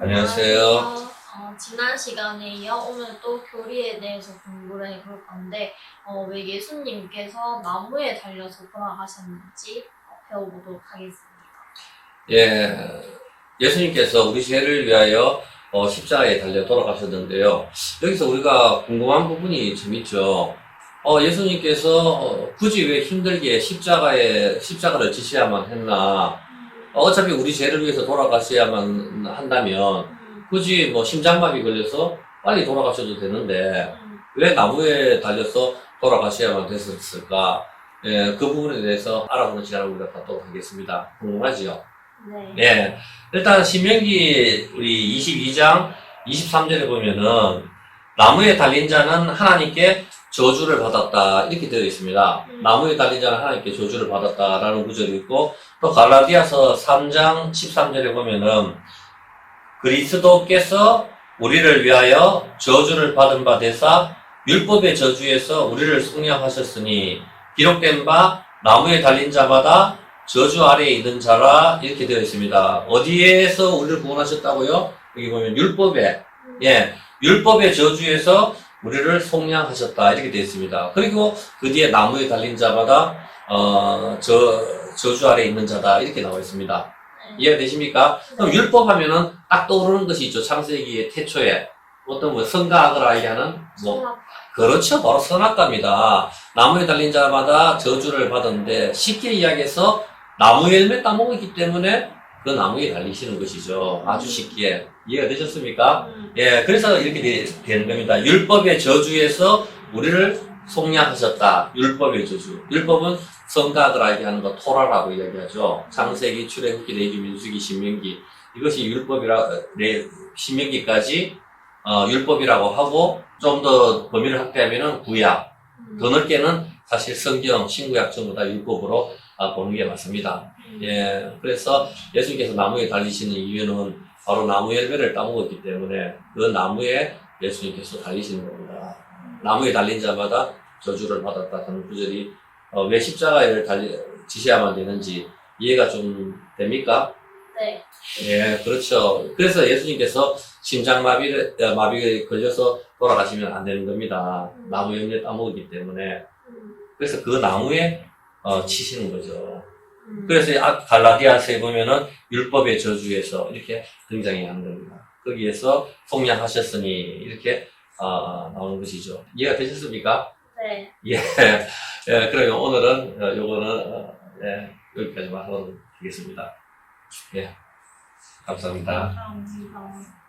안녕하세요. 어, 지난 시간에 이어 오늘 또 교리에 대해서 공부를 해볼 건데 어, 왜 예수님께서 나무에 달려서 돌아가셨는지 어, 배워보도록 하겠습니다. 예, 예수님께서 우리 죄를 위하여 어, 십자가에 달려 돌아가셨는데요. 여기서 우리가 궁금한 부분이 좀 있죠. 어, 예수님께서 어, 굳이 왜 힘들게 십자가에, 십자가를 지셔야만 했나. 어, 어차피 우리 죄를 위해서 돌아가셔야만 한다면, 음, 굳이 뭐 심장마비 걸려서 빨리 돌아가셔도 되는데, 음, 왜 나무에 달려서 돌아가셔야만 됐었을까? 예, 그 부분에 대해서 알아보는 시간을 우리가 갖도록 하겠습니다. 궁금하지요? 네. 네. 일단 신명기 우리 22장 23절에 보면은 나무에 달린 자는 하나님께 저주를 받았다 이렇게 되어 있습니다. 음. 나무에 달린 자는 하나님께 저주를 받았다라는 구절이 있고 또 갈라디아서 3장 13절에 보면은 그리스도께서 우리를 위하여 저주를 받은 바 되사 율법의 저주에서 우리를 속량하셨으니 기록된 바 나무에 달린 자마다 저주 아래에 있는 자라 이렇게 되어 있습니다. 어디에서 우리를 구원하셨다고요? 여기 보면 율법에 음, 예 율법의 저주에서 우리를 속량하셨다 이렇게 되어 있습니다. 그리고 그 뒤에 나무에 달린 자마다 어 저 저주 아래에 있는 자다 이렇게 나와 있습니다. 네. 이해되십니까? 그럼 율법 하면은 딱 떠오르는 것이 있죠. 창세기의 태초에 어떤 뭐 선과악을 알게 하는 뭐. 그렇죠. 바로 선악과입니다. 나무에 달린 자마다 저주를 받았는데 쉽게 이야기해서 나무 열매 따먹었기 때문에 그 나무에 달리시는 것이죠. 아주 쉽게. 이해가 되셨습니까? 음, 예, 그래서 이렇게 되, 되는 겁니다. 율법의 저주에서 우리를 속량하셨다. 율법의 저주. 율법은 성각을 알게 하는 거 토라라고 이야기하죠. 창세기, 출애굽기, 레기, 민수기, 신명기. 이것이 율법이라, 네, 신명기까지 어, 율법이라고 하고 좀 더 범위를 확대하면은 구약. 음, 더 넓게는 사실 성경, 신구약 전부 다 율법으로 아, 보는 게 맞습니다. 음, 예, 그래서 예수님께서 나무에 달리시는 이유는 바로 나무 열매를 따먹었기 때문에 그 나무에 예수님께서 달리시는 겁니다. 나무에 달린 자마다 저주를 받았다는 구절이 어, 왜 십자가에 달리, 지셔야만 되는지 이해가 좀 됩니까? 네. 예, 그렇죠. 그래서 예수님께서 심장마비를, 어, 마비에 걸려서 돌아가시면 안 되는 겁니다. 나무 열매 따먹었기 때문에. 음, 그래서 그 나무에 어, 치시는 거죠. 음, 그래서 아- 갈라디아서에 보면은 율법의 저주에서 이렇게 등장해 하는 겁니다. 거기에서 속량하셨으니 이렇게 아, 나오는 것이죠. 이해가 되셨습니까? 네. 예. 예, 그러면 오늘은 어, 요거는 어, 예, 여기까지만 하도록 하겠습니다. 예. 감사합니다. 감사합니다.